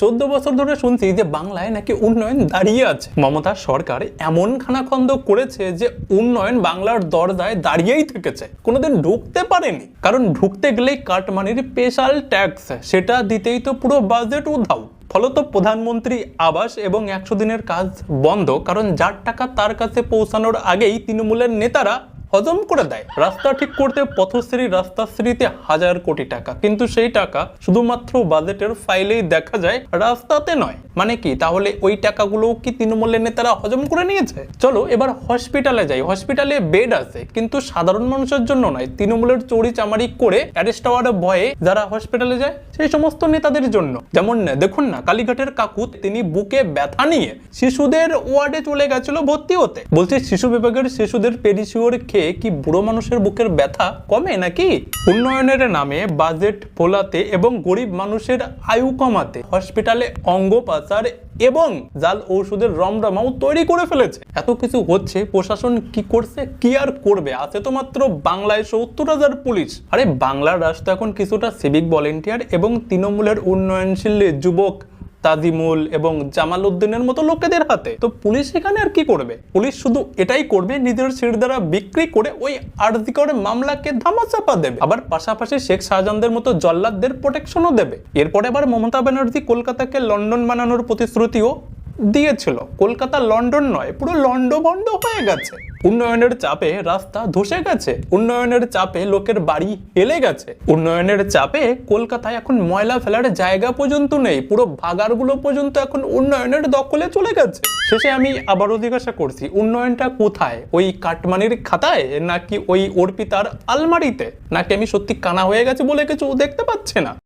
চোদ্দ বছর ধরে শুনছি যে বাংলায় নাকি উন্নয়ন দাঁড়িয়ে আছে। মমতা সরকার এমন খানাখন্দ করেছে যে উন্নয়ন বাংলার দরজায় দাঁড়িয়েই থেকেছে। কোনোদিন ঢুকতে পারেনি। কারণ ঢুকতে গেলেই কাটমানির স্পেশাল ট্যাক্স, সেটা দিতেই তো পুরো বাজেট উধাও। ফলত প্রধানমন্ত্রী আবাস এবং একশো দিনের কাজ বন্ধ, কারণ যার টাকা তার কাছে পৌঁছানোর আগেই তৃণমূলের নেতারা হজম করে দেয়। রাস্তা ঠিক করতে পথশ্রী রাস্তাশ্রীতে হাজার কোটি টাকা। কিন্তু সেই টাকা শুধুমাত্র বাজেটের ফাইলেই দেখা যায়, রাস্তাতে নয়। মানে কি? তাহলে ওই টাকাগুলো কি তৃণমূলের নেতারা হজম করে নিয়েছে? চলো এবার হসপিটালে যাই। হসপিটালে বেড আছে, কিন্তু সাধারণ মানুষের জন্য নয়। তৃণমূলের চড়ি চামারি করে অ্যারেস্ট হওয়ার ভয়ে যারা হসপিটালে যায়, সেই সমস্ত নেতাদের জন্য। যেমন দেখুন না, কালীঘাটের কাকু, তিনি বুকে ব্যথা নিয়ে শিশুদের ওয়ার্ডে চলে গেছিল ভর্তি হতে। বলছে শিশু বিভাগের শিশুদের পেডিসিওর খেয়ে কি, বুড়ো মানুষের বুকের ব্যথা কমে নাকি? উন্নয়নের নামে বাজেট ফোলাতে এবং গরিব মানুষের আয়ু কমাতে হসপিটালে অঙ্গ পাচার এবং জাল ঔষধের রমরমাও তৈরি করে ফেলেছে। এত কিছু হচ্ছে, প্রশাসন কি করছে, কি আর করবে? আছে তো মাত্র বাংলায় সত্তর হাজার পুলিশ। আরে, বাংলার রাষ্ট্র এখন কিছুটা সিভিক ভলেন্টিয়ার এবং তৃণমূলের উন্নয়নশীল যুবক তাজিমুল এবং জামাল উদ্দিনের মতো লোকেদের হাতে। তো পুলিশ এখানে আর কি করবে? পুলিশ শুধু এটাই করবে নিজের সিট দ্বারা বিক্রি করে ওই আর্জি করে মামলাকে ধামাচাপা দেবে। আবার পাশাপাশি শেখ শাহজাহানদের মতো জল্লাদদের প্রোটেকশনও দেবে। এরপরে আবার মমতা ব্যানার্জি কলকাতাকে লন্ডন বানানোর প্রতিশ্রুতিও দিয়েছিল। কলকাতা, লন্ডন নয়, পুরো লন্ডভন্ড হয়ে গেছে। উন্নয়নের চাপে রাস্তা ধসে গেছে, উন্নয়নের চাপে লোকের বাড়ি হেলে গেছে। উন্নয়নের চাপে কলকাতায় এখন ময়লা ফেলার জায়গা পর্যন্ত নেই, পুরো ভাগারগুলো পর্যন্ত এখন উন্নয়নের দখলে চলে গেছে। শেষে আমি আবারও জিজ্ঞাসা করছি, উন্নয়নটা কোথায়? ওই কাটমানির খাতায় নাকি ওই অর্পিতার আলমারিতে? নাকি আমি সত্যি কানা হয়ে গেছে বলে কিছু দেখতে পাচ্ছে না?